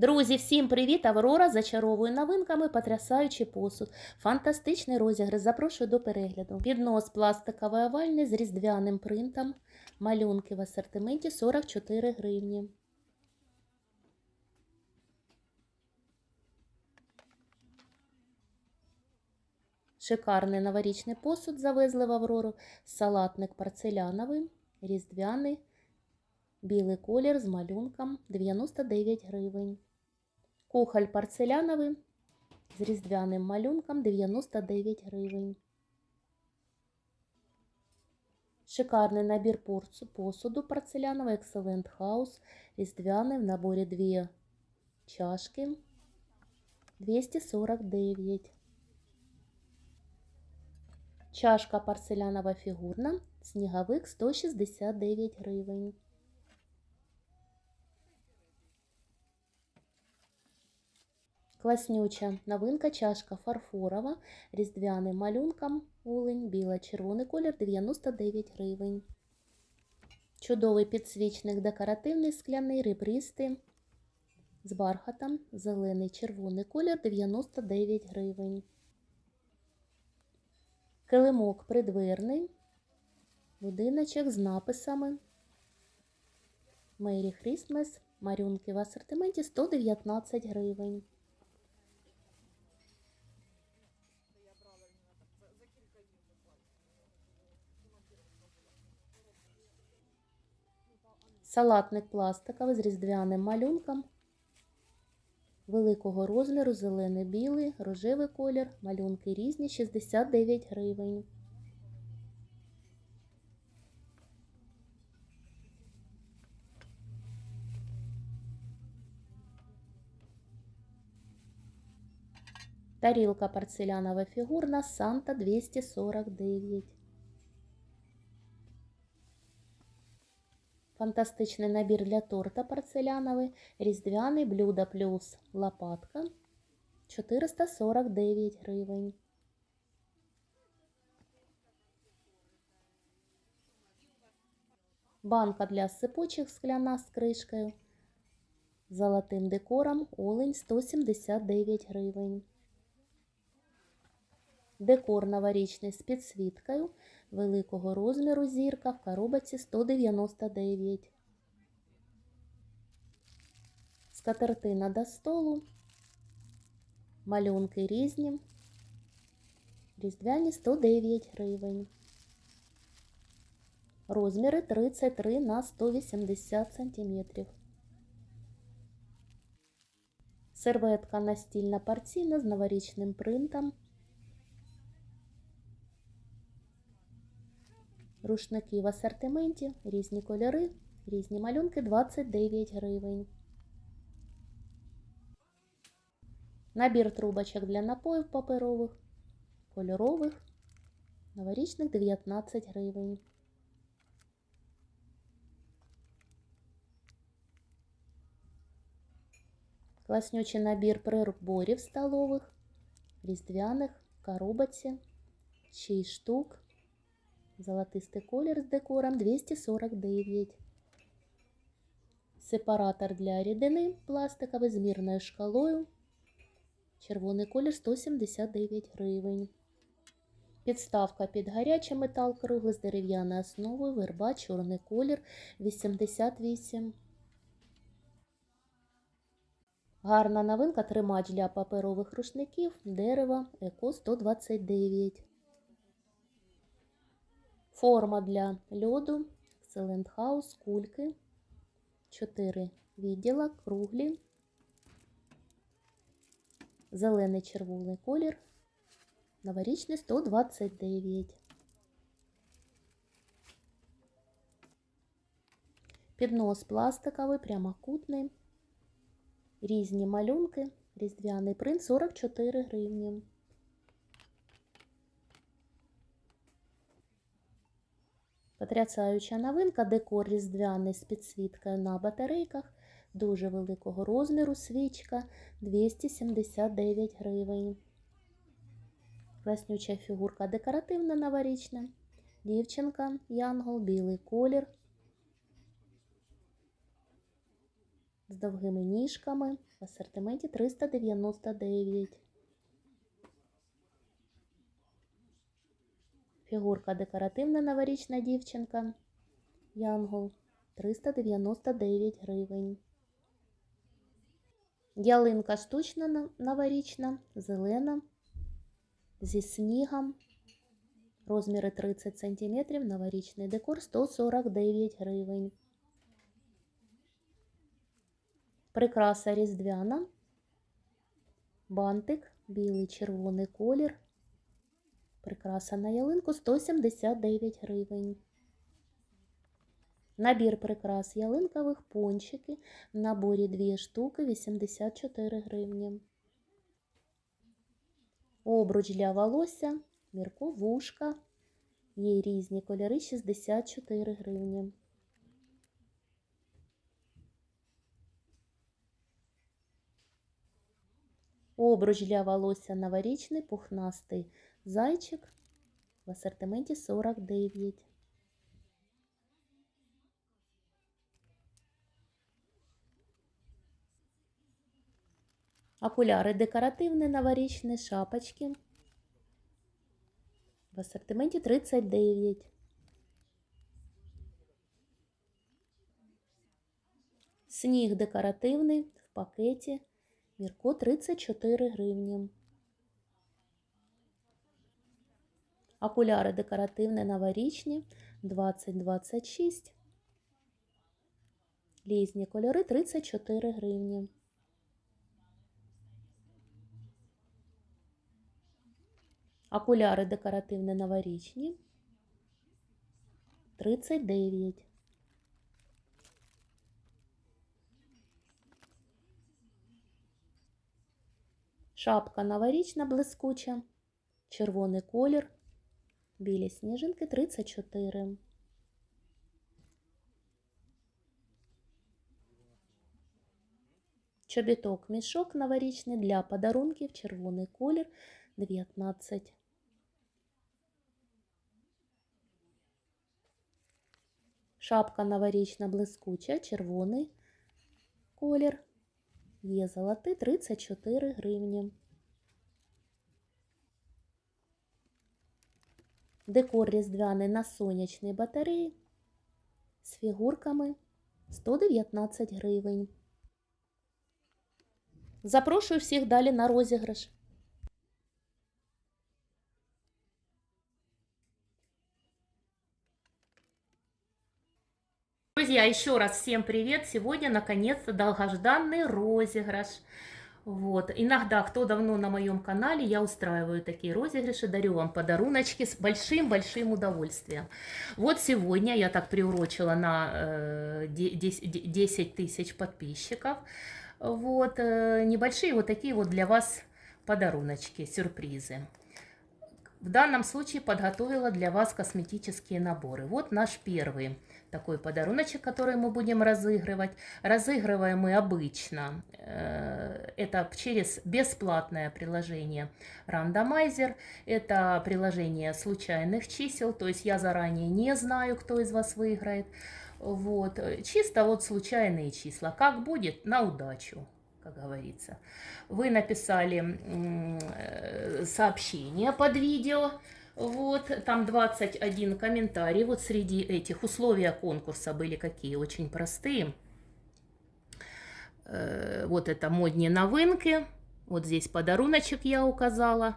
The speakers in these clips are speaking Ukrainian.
Друзі, всім привіт! Аврора зачаровує новинками потрясаючий посуд. Фантастичний розіграш. Запрошую до перегляду. Піднос пластиковий овальний з різдвяним принтом. Малюнки в асортименті 44 гривні. Шикарний новорічний посуд завезли в Аврору. Салатник порцеляновий, різдвяний, білий колір з малюнком 99 гривень. Кухоль порцеляновий з різдвяним малюнком 99 гривень. Шикарний набір посуду порцеляновий Excellent House. Різдвяний в наборі дві чашки 249. Чашка порцелянова фігурна, сніговик 169 гривень. Класнюча новинка чашка фарфорова, різдвяним малюнком улень, біла-червоний колір 99 гривень. Чудовий підсвічник декоративний скляний ребристий з бархатом, зелений червоний колір 99 гривень. Килимок придверний, будиночок з написами Merry Christmas, марюнки в асортименті 119 гривень. Салатник пластиковий з різдвяним малюнком великого розміру, зелений, білий, рожевий колір, малюнки різні, 69 гривень. Тарілка порцелянова фігурна Санта 249. Фантастичний набір для торта порцеляновий, різдвяний блюдо плюс лопатка 449 гривень. Банка для сипучих скляна з кришкою. Золотим декором олень 179 гривень. Декор новорічний з підсвіткою великого розміру зірка в коробці 199. Скатертина до столу. Малюнки різні. Різдвяні 109 гривень. Розміри 33 на 180 сантиметрів. Серветка настільна порційна з новорічним принтом. Рушники в асортименті, різні кольори, різні малюнки 29 гривень. Набір трубочок для напоїв паперових, кольорових, новорічних 19 гривень. Класнючий набір приборів столових, різдвяних, коробоці, 6 штук. Золотистий колір з декором 249. Сепаратор для рідини пластиковий з мірною шкалою. Червоний колір 179 гривень. Підставка під гарячий метал круглий з дерев'яною основою, верба, чорний колір 88. Гарна новинка тримач для паперових рушників, дерева, еко 129. Форма для льоду, House, кульки, 4 відділа, круглі, зелений червоний колір, новорічний 129. Піднос пластиковий, прямокутний, різні малюнки, різдвяний принт 44 гривні. Потрясаюча новинка, декор різдвяний з підсвіткою на батарейках, дуже великого розміру свічка 279 гривень. Класнюча фігурка декоративна новорічна. Дівчинка, янгол, білий колір. з довгими ніжками в асортименті 399. Фігурка декоративна новорічна дівчинка. Янгол 399 гривень. Ялинка штучна на- новорічна, зелена, зі снігом. Розміри 30 см, новорічний декор 149 гривень. Прикраса різдвяна. Бантик, білий червоний колір. Прикраса на ялинку 179 гривень. Набір прикрас ялинкових пончики. В наборі 2 штуки 84 гривні. Обруч для волосся, мірко вушка. Є різні кольори 64 гривні. Обруч для волосся новорічний, пухнастий зайчик в асортименті 49. Окуляри декоративні новорічні шапочки в асортименті 39. Сніг декоративний в пакеті. Мірко 34 гривні. Окуляри декоративні новорічні 2026. Різні кольори 34 гривні. Окуляри декоративні новорічні 39. Шапка новорічна блискуча, червоний колір, білі сніжинки 34. Чобіток мішок новорічний для подарунків, червоний колір 19. Шапка новорічна блискуча, червоний колір. Є золотий 34 гривні. Декор різдвяний на сонячній батареї з фігурками 119 гривень. Запрошую всіх далі на розіграш. Друзья, еще раз всем привет! Сегодня, наконец-то, долгожданный розыгрыш. Вот. Иногда, кто давно на моем канале, я устраиваю такие розыгрыши, дарю вам подаруночки с большим-большим удовольствием. Вот сегодня я так приурочила на э, 10 10 тысяч подписчиков. Вот. э, Небольшие вот такие вот для вас подаруночки, сюрпризы. В данном случае подготовила для вас косметические наборы. Вот наш первый такой подаруночек, который мы будем разыгрывать. Разыгрываем мы обычно э, это через бесплатное приложение Randomizer. Это приложение случайных чисел, то есть я заранее не знаю, кто из вас выиграет. Вот. Чисто вот случайные числа. Как будет, на удачу как говорится. Вы написали э, сообщение под видео, вот, там 21 комментарий, вот среди этих условия конкурса были какие, очень простые. Э, Вот это модні новинки, вот здесь подаруночек я указала.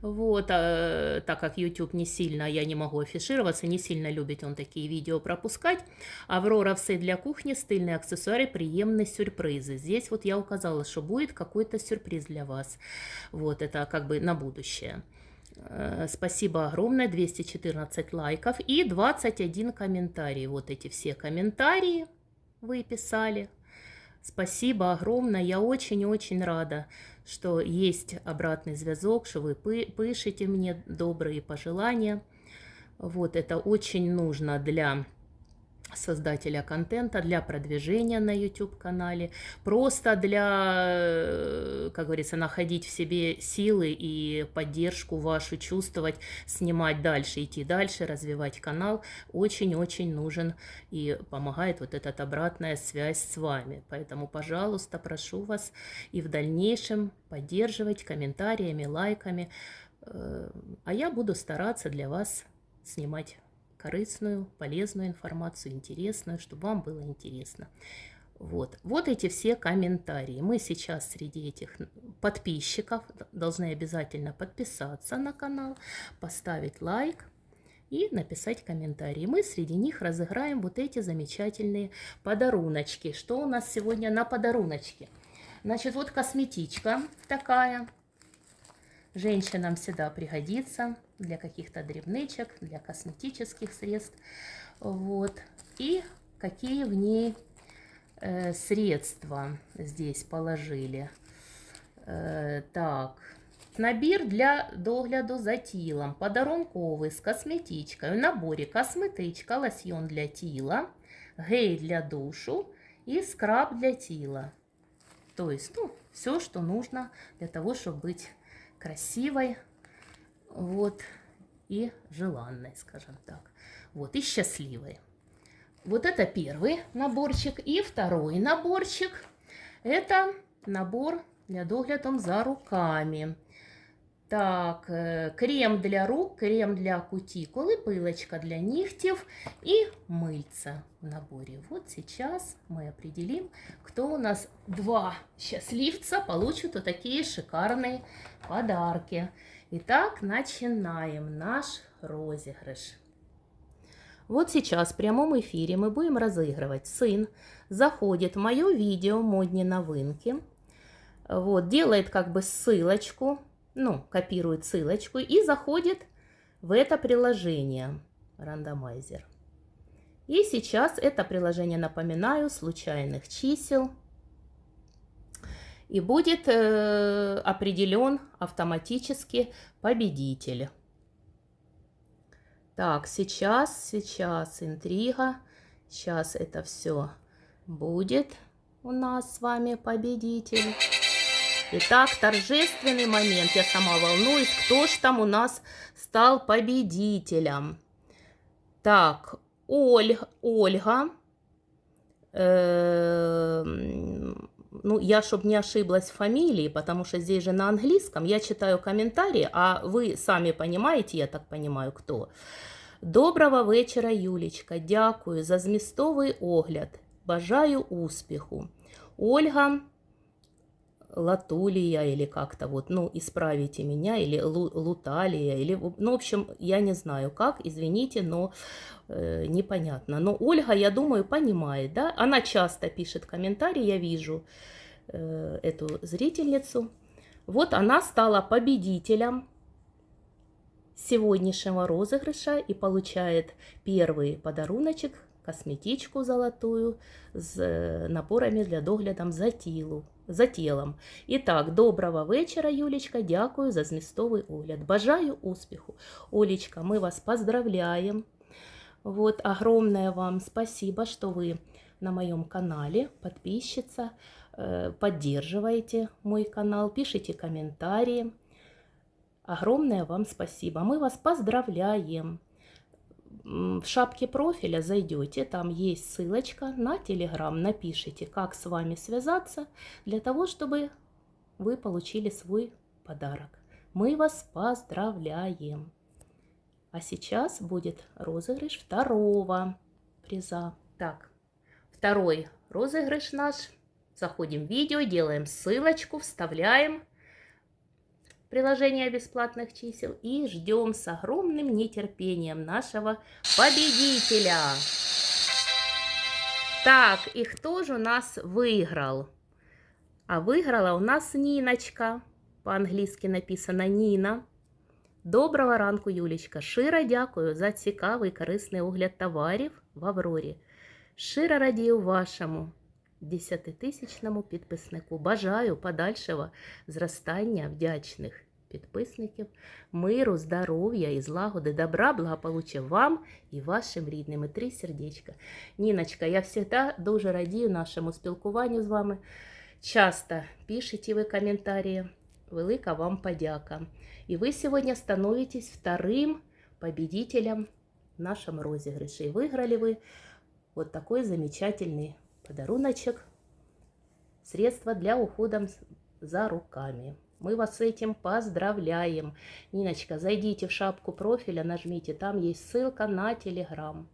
Вот, а, так как YouTube не сильно, я не могу афишироваться, не сильно любит он такие видео пропускать. Аврора все для кухни, стильные аксессуары, приемные сюрпризы. Здесь вот я указала, что будет какой-то сюрприз для вас. Вот, это как бы на будущее. Э, Спасибо огромное, 214 лайков и 21 комментарий. Вот эти все комментарии вы писали. Спасибо огромное, я очень-очень рада, что есть обратный зв'язок, что вы пы- пишете мне добрые пожелания. Вот это очень нужно для создателя контента для продвижения на YouTube-канале, просто для, э, как говорится, находить в себе силы и поддержку вашу чувствовать, снимать дальше, идти дальше, развивать канал, очень-очень нужен и помогает вот эта обратная связь с вами. Поэтому, пожалуйста, прошу вас и в дальнейшем поддерживать комментариями, лайками, Э, а я буду стараться для вас снимать корыстную, полезную информацию, интересную, чтобы вам было интересно. Вот. вот эти все комментарии. Мы сейчас среди этих подписчиков должны обязательно подписаться на канал, поставить лайк и написать комментарий. Мы среди них разыграем вот эти замечательные подаруночки. Что у нас сегодня на подаруночке? Значит, вот косметичка такая Женщинам всегда пригодится для каких-то дребнычек, для косметических средств. Вот. И какие в ней э, средства здесь положили. Э, так, Набір для догляду за тілом, подарунковий з косметичкою. В наборі косметичка, лосьйон для тіла, гель для душу и скраб для тіла. То есть, ну, все, что нужно для того, чтобы быть красивой, вот, и желанной, скажем так, вот, и счастливой. Вот это первый наборчик. И второй наборчик – это набор для догляду за руками. Так, э, крем для рук, крем для кутикулы, пылочка для нігтів и мыльца в наборе. Вот сейчас мы определим, кто у нас два счастливца получат вот такие шикарные подарки. Итак, начинаем наш розыгрыш. Вот сейчас в прямом эфире мы будем разыгрывать. Сын заходит в мое видео «Модни новинки», вот, делает как бы ссылочку ну, копирует ссылочку и заходит в это приложение рандомайзер. И сейчас это приложение, напоминаю, случайных чисел. И будет э, определен автоматически победитель. Так, сейчас, сейчас интрига. Сейчас это все будет у нас с вами победитель. Итак, торжественный момент. Я сама волнуюсь, кто ж там у нас стал победителем. Так, Оль, Ольга. Э, ну, я, чтобы не ошиблась в фамилии, потому что здесь же на английском, я читаю комментарии, а вы сами понимаете, я так понимаю, кто. Доброго вечора, Юлічка. Дякую за змістовий огляд. Бажаю успіху. Ольга Латулия или как-то вот, ну, исправите меня, или лу, Луталия, или, ну, в общем, я не знаю как, извините, но э, непонятно. Но Ольга, я думаю, понимает, да, она часто пишет комментарии, я вижу э, эту зрительницу. Вот она стала победителем сегодняшнего розыгрыша и получает первый подаруночек, косметичку золотую с э, наборами для догляду за тілу за тілом. І так, доброго вечора, Юлечка. Дякую за змістовий огляд. Бажаю успіху. Олечка, мы вас поздравляем. Вот, огромное вам спасибо, что вы на моем канале, подписчица, э, поддерживаете мой канал, пишите комментарии. Огромное вам спасибо. Мы вас поздравляем в шапке профиля зайдете, там есть ссылочка на Телеграм, напишите, как с вами связаться, для того, чтобы вы получили свой подарок. Мы вас поздравляем! А сейчас будет розыгрыш второго приза. Так, второй розыгрыш наш. Заходим в видео, делаем ссылочку, вставляем приложение бесплатных чисел и ждем с огромным нетерпением нашего победителя. Так, и кто же у нас выиграл? А выиграла у нас Ниночка. По-англійськи написано Ніна. Доброго ранку, Юлічка. Широ дякую за цікавий корисний огляд товарів в Аврорі. Широ радію вашому десятитисячному підписнику. Бажаю подальшого зростання вдячних підписників. Миру, здоров'я і злагоди, добра, благополуччя вам і вашим рідним. І три сердечка. Ніночка, я завжди дуже радію нашому спілкуванню з вами. Часто пишете ви коментарі. Велика вам подяка. И вы сегодня становитесь вторым победителем в нашем розыгрыше. И выиграли вы вот такой замечательный подаруночек. Средства для ухода за руками. Мы вас с этим поздравляем. Ниночка, зайдите в шапку профиля, нажмите, там есть ссылка на Телеграм.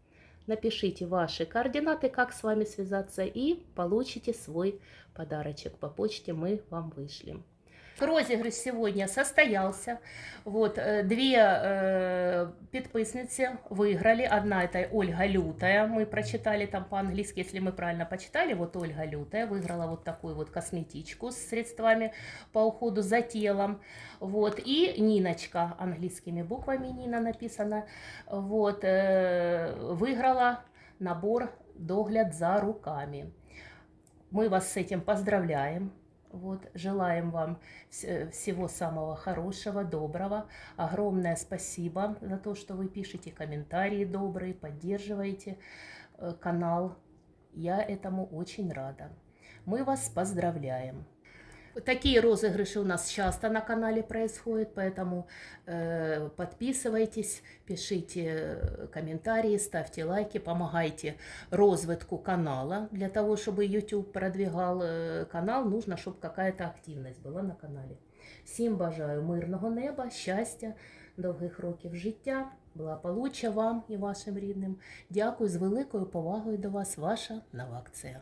Напишите ваши координаты, как с вами связаться, и получите свой подарочек. По почте мы вам вышлем. Розыгрыш сегодня состоялся. Вот, э, две э, підписниці виграли. Одна это Ольга Лютая. Мы прочитали там по-английски, если мы правильно почитали. Вот Ольга Лютая выиграла вот такую вот косметичку с средствами по уходу за телом. Вот. И Ниночка, английскими буквами Нина написано, вот, э, выиграла набор «Догляд за руками». Мы вас с этим поздравляем. Вот, желаем вам э, всего самого хорошего, доброго. Огромное спасибо за то, что вы пишете комментарии добрые, поддерживаете э, канал. Я этому очень рада. Мы вас поздравляем. Такие розыгрыши у нас часто на канале происходят, поэтому э, подписывайтесь, пишите э, комментарии, ставьте лайки, помогайте розвитку канала. Для того, чтобы YouTube продвигал э, канал, нужно, чтобы какая-то активность была на каналі. Всім бажаю мирного неба, щастя, довгих років життя, благополуччя вам і вашим рідним. Дякую з великою повагою до вас, ваша нова акція.